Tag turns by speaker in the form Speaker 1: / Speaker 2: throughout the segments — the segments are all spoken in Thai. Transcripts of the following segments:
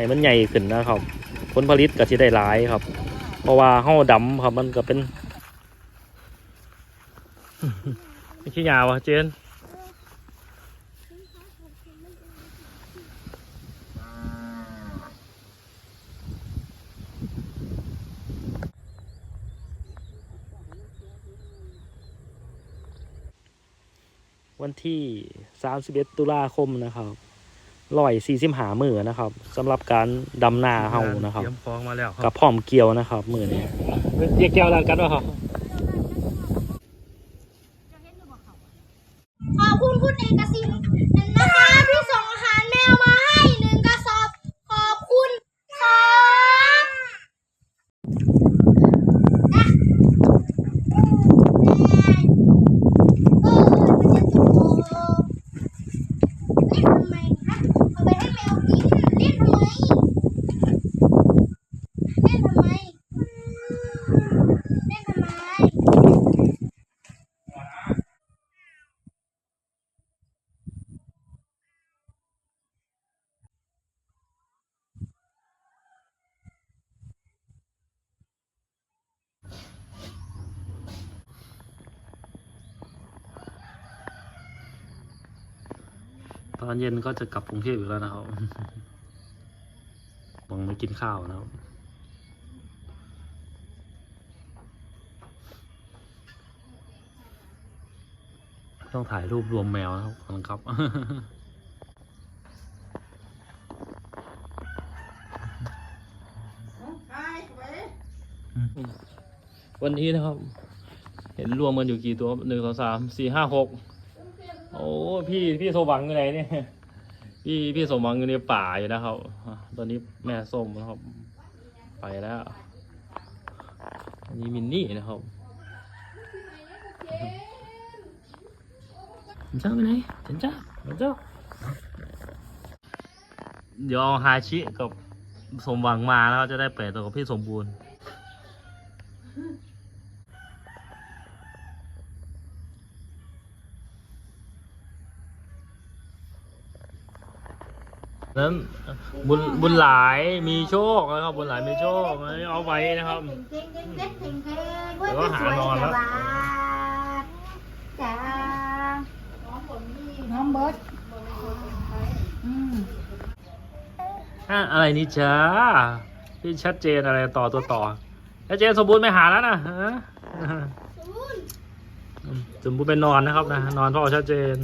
Speaker 1: ให้มันใหญ่ขึ้นนะครับ ผลผลิตก็สิได้หลายครับ เพราะว่าเฮาดำครับมันก็เป็นไม่ขี้ยาวะเจนวันที่ 31 ตุลาคมนะครับ ร้อยสี่สิบหามือนะครับสำหรับการดำนาเฮานะครับ
Speaker 2: เตรียมฟองมาแล้วค
Speaker 1: กั
Speaker 2: รั
Speaker 1: บบพร้อมเกี่ยวนะครับมือนี้เรียกแก้วดันกันวะครับ
Speaker 3: ขอบคุณคุณเอกสิทธิ์นะคะที่ส่งอาหารแมวมาให้หนึ่งกระสอบ ขอบคุณครับนะเออมันจะถูกเล่นทำไมคะเอาไปให้แมวกินเล่นทำไมเล่นทำไมเล่นทำไม
Speaker 1: ตอนเย็นก็จะกลับกรุงเทพอีกแล้วนะครับหวังไม่กินข้าวนะครับต้องถ่ายรูปรวมแมวนะครับขอบคุณครับ วันนี้นะครับ เห็นรวมกันอยู่กี่ตัวหนึ่งสองสามสี่ห้าหก โอ้พี่พี่สมหวังอยู่ไหนเนี่ยพี่พี่สมหวังอยู่ในป่าอยู่นะครับตอนนี้แม่ส้มนะครับ ไปแล้วอันนี้มินนี่นะครับเจ้าไปไหนเจ้าเจ้าเดี๋ยวเอาฮาชิกับสมหวังมาแล้วจะได้เปิดตัวกับพี่สมบูรณ์ นั้นบุญบุญหลายมีโชคนะครับ บุญหลายมีโชคเอาไว้นะครับเดี๋ยวก็หานอนแล้ว
Speaker 3: จ้าน้องเบิร์ดอืม
Speaker 1: ฮะอะไรนี่จ้าพี่ชัดเจนอะไรต่อตัวต่อชัดเจนสมบูรณ์ไม่หาแล้วนะฮะสมบูรณ์เป็นนอนนะครับนะนอนพ่อชัดเจน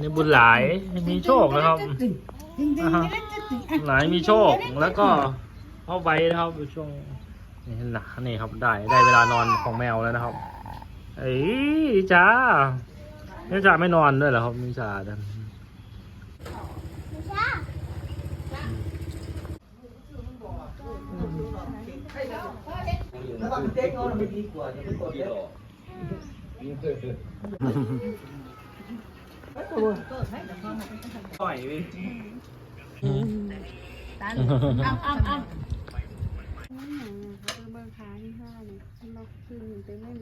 Speaker 1: นี่บุญหลายมีโชคนะครับอ่าฮะหลายมีโชคแล้วก็เอาไว้นะครับช่วงนี่หนานี่ครับได้ได้เวลานอนของแมวแล้วนะครับเอ้ยจ้านี่จ้าไม่นอนด้วยเหรอครับนี่จ้าดัน
Speaker 4: แล้วมันเจ๊งเอาไม่ดีกว่าจะไม่กดเลย
Speaker 1: ปล่อยไป
Speaker 3: เอาเอาเอา
Speaker 5: เบอร์ค้าที่ห้าเนี่ยเราคืนไปเล่น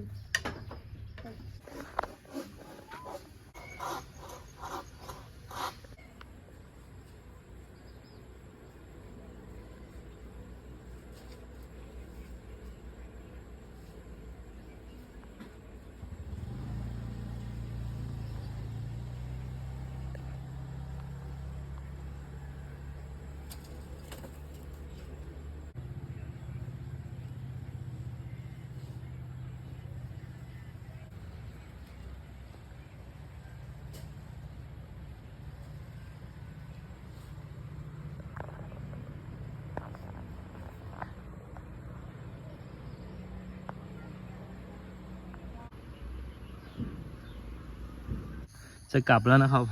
Speaker 1: จะกลับแล้วนะครับ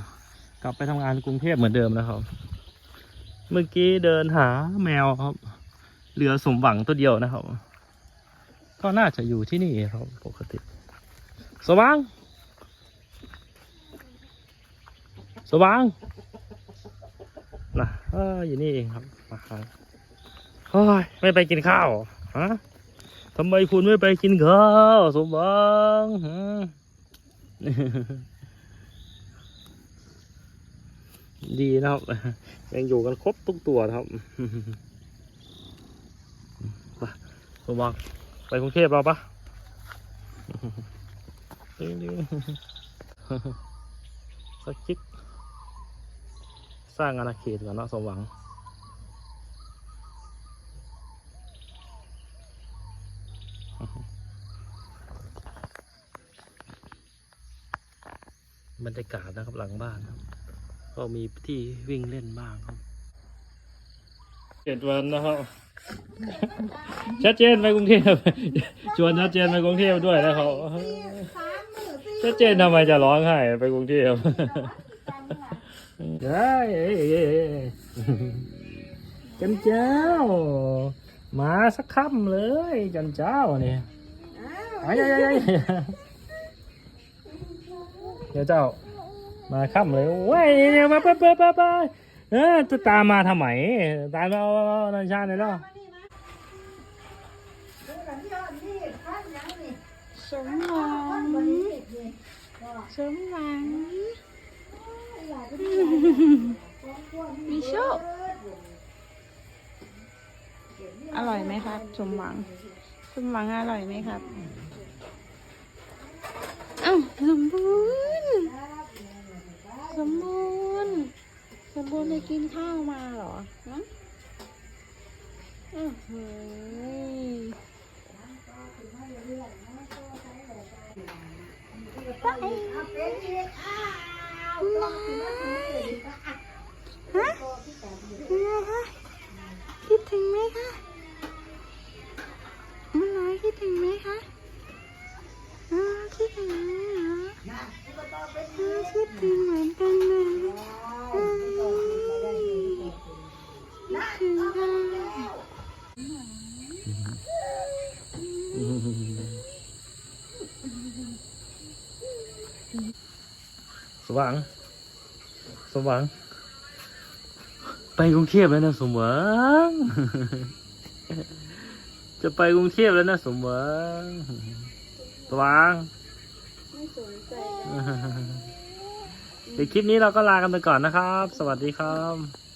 Speaker 1: กลับไปทำงานกรุงเทพเหมือนเดิมนะครับ เมื่อกี้เดินหาแมวครับ เหลือสมหวังตัวเดียวนะครับ ก็น่าจะอยู่ที่นี่ครับปกติ สว่าง สว่างนะเอออยู่นี่เองครับมาครับเฮ้ยไม่ไปกินข้าวฮะทำไมคุณไม่ไปกินข้าวสมหวังฮะ ดีนะครับ ยังอยู่กันครบทุกตัวนะครับไปสมหวังไปกรุงเทพเราปะดึงดึงสักจิก สร้างอาณาเขตก่อนเนาะสมหวังบรรยากาศนะครับหลังบ้านครับ ก็มีที่วิ่งเล่นบ้างครับเจ็ดวันนะครับชัดเจนไปกรุงเทพชวนชัดเจนไปกรุงเทพด้วยนะครับชัดเจนทำไมจะร้องไห้ไปกรุงเทพได้เอ้ยเอ้ยเอ้ยจันเจ้า มาสักค่ำเลยจันเจ้าเนี่ยไอ้ยัยยัยเดี๋ยวเจ้า มาค่ำเลยเว้ยเนี่ยมาไปไปไปไปเออจะตามมาทำไมตามมาเอานันชาเนี่ยเนาะ
Speaker 5: สมหวังสมหวังมีโชคอร่อยไหมครับ สมหวัง สมหวังอร่อยไหมครับ อ้าวสมบูรณ์ สมบูรณ์สมบูรณ์ได้กินข้าวมาเหรอฮะอื้อหือฮะเป็นไงคะคิดถึงไหมคะมันน้อยคิดถึงไหมคะ
Speaker 1: สว่างสว่างไปกรุงเทพแล้วนะสมหวัง จะไปกรุงเทพแล้วนะสมหวังสว่าง
Speaker 5: ไม่สนใจ
Speaker 1: เดี๋ยวคลิปนี้เราก็ลากันไปก่อนนะครับ สวัสดีครับ